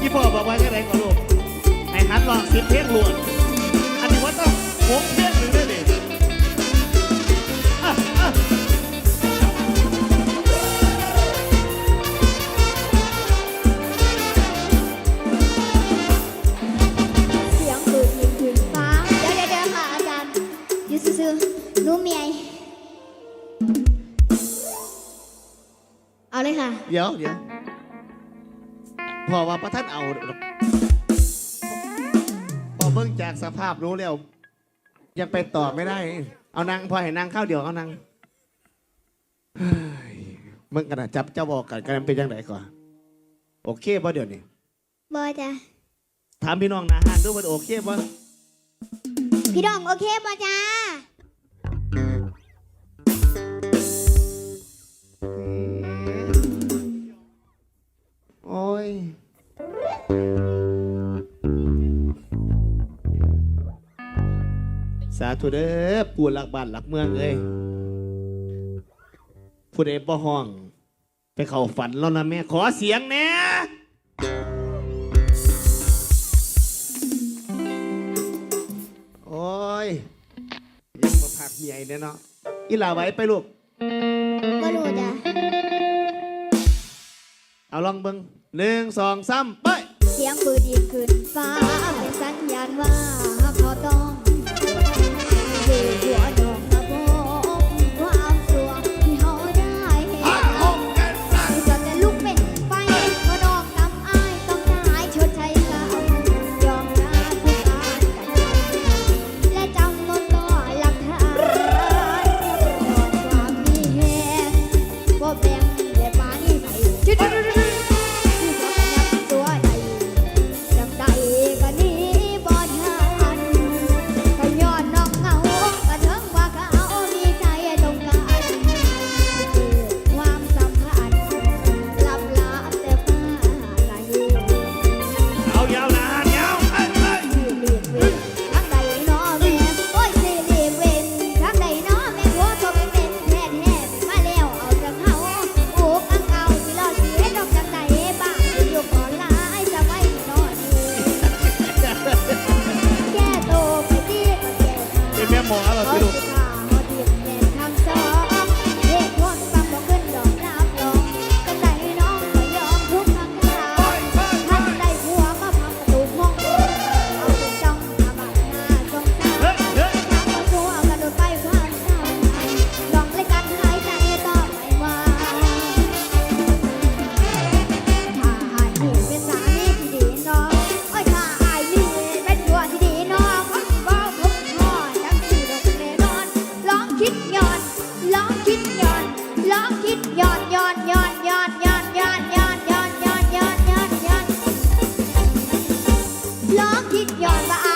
พี่พ่อบอกว่าจะไรก็รู้ไอ้ฮันลองสิบเพียงลวนอันนี้ว่าต้องหกเพียงหรือไเนี่ยเสียงเปิดเงียบฟ้า เดี๋ยวๆค่ะอาจารย์อยื่อๆหนูเมียเอาเลยค่ะ เดี๋ยวเดี๋ยว พอว่าพระท่านเอาดอกพอเบิ่งจากสภาพรู้แล้ว ยังไปต่อไม่ได้ เอานางพอให้นางเข้าวเดี๋ยวเอานางเฮ้ยมึงกันนะจับเจ้าบอกกันกันเป็นยังไงก่อนโอเคป่ะเดี๋ยวนี้บอจ้ะถามพี่น้องนาฮานดูว่าโอเคป่ะพี่น้องโอเคบอจ้า สาธุเด้อปู่หลักบ้านหลักเมืองเอ้ยผู้ใดบ่ห้อง ไปเข้าฝันแล้วนะแม่ ขอเสียงแหน่โอ้ยยังมาผักใหญ่เด้เนาะอีหลาไว้ไปลูกบอรู้จ้ะเอาลองเบิ่งหนึ่งสองสามไป เสียงปืนยิงขึ้นฟ้า Mau apa. หยอดยอดยอดยอดยอดยอดยอดยอดยอดยอดยอดยอดร้องคิดยอดว่า